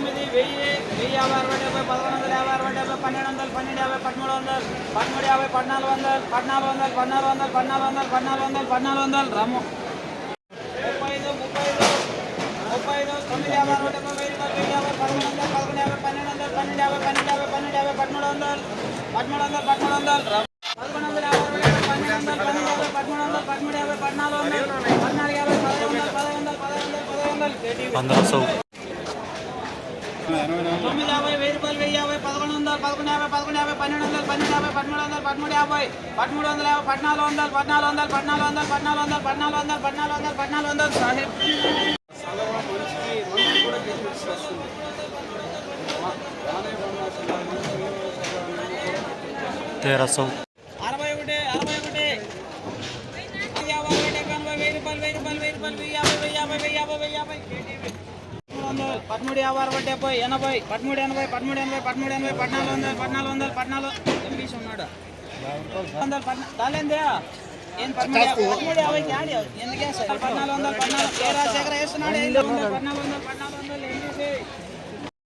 వెయ్యి వెయ్యి యాభై అరవై డెబ్బై పదకొండు వందల యాభై అరవై డెబ్బై పన్నెండు వందలు పన్నెండు యాభై పదమూడు వందలు పదమూడు యాభై పద్నాలుగు వందలు పద్నాలుగు వందలు పద్నాలుగు వందలు పద్నాలుగు వందలు పద్నాలుగు వందలు పద్నాలుగు వందలు రమ్ము ముప్పై ఐదు ముప్పై ఐదు ముప్పై ఐదు తొమ్మిది యాభై అరవై డెబ్బై వెయ్యి రూపాయలు వెయ్యి యాభై పదకొండు వందలు పదకొండు యాభై పన్నెండు వందలు పన్నెండు యాభై పన్నెండు యాభై పన్నెండు యాభై పదమూడు వందలు పదమూడు వందలు పదమూడు వందలు పదకొండు వందల యాభై అరవై డెబ్బై పన్నెండు వందలు పన్నెండు యాభై పదమూడు వందలు పదమూడు యాభై పద్నాలుగు వందలు పద్నాలుగు యాభై పదహారు వందలు పదహారు వందలు పదహారు వందలు పదహారు వందలు కేటీవీ. యాభై పదకొండు వందలు పదకొండు యాభై పదకొండు యాభై పన్నెండు వందలు పన్నెండు యాభై పదమూడు వందలు పదమూడు యాభై పదమూడు వందల యాభై పద్నాలుగు వందలు పద్నాలుగు వందలు పద్నాలుగు వందలు పద్నాలుగు వందలు పద్నాలుగు వందలు పద్నాలుగు వందలు పద్నాలుగు వందలు సాహెబ్ तेरह सौ అరవై ఒకటి అరవై ఒకటి యాభై ఒకటి ఎనభై వెయ్యి రూపాయలు వెయ్యి పదమూడు వందలు పదమూడు యాభై అరవై డెబ్బై ఎనభై పదమూడు ఎనభై పదమూడు ఎనభై పదమూడు ఎనభై పద్నాలుగు వందలు పద్నాలుగు వందలు పద్నాలుగు ఎంపీస్ ఉన్నాడు వందలు పద్నా- దాలేందే ఏం పదమూడు యాభై పదమూడు యాభైకి యాడ్ చేయాలి. ఎందుకు వేస్తారు? పద్నాలుగు వందలు పద్నాలుగు ఏ రాజశేఖర వేస్తున్నాడు ఏం వందలు పద్నాలుగు వందలు పద్నాలుగు వందలు ఎంపీసీ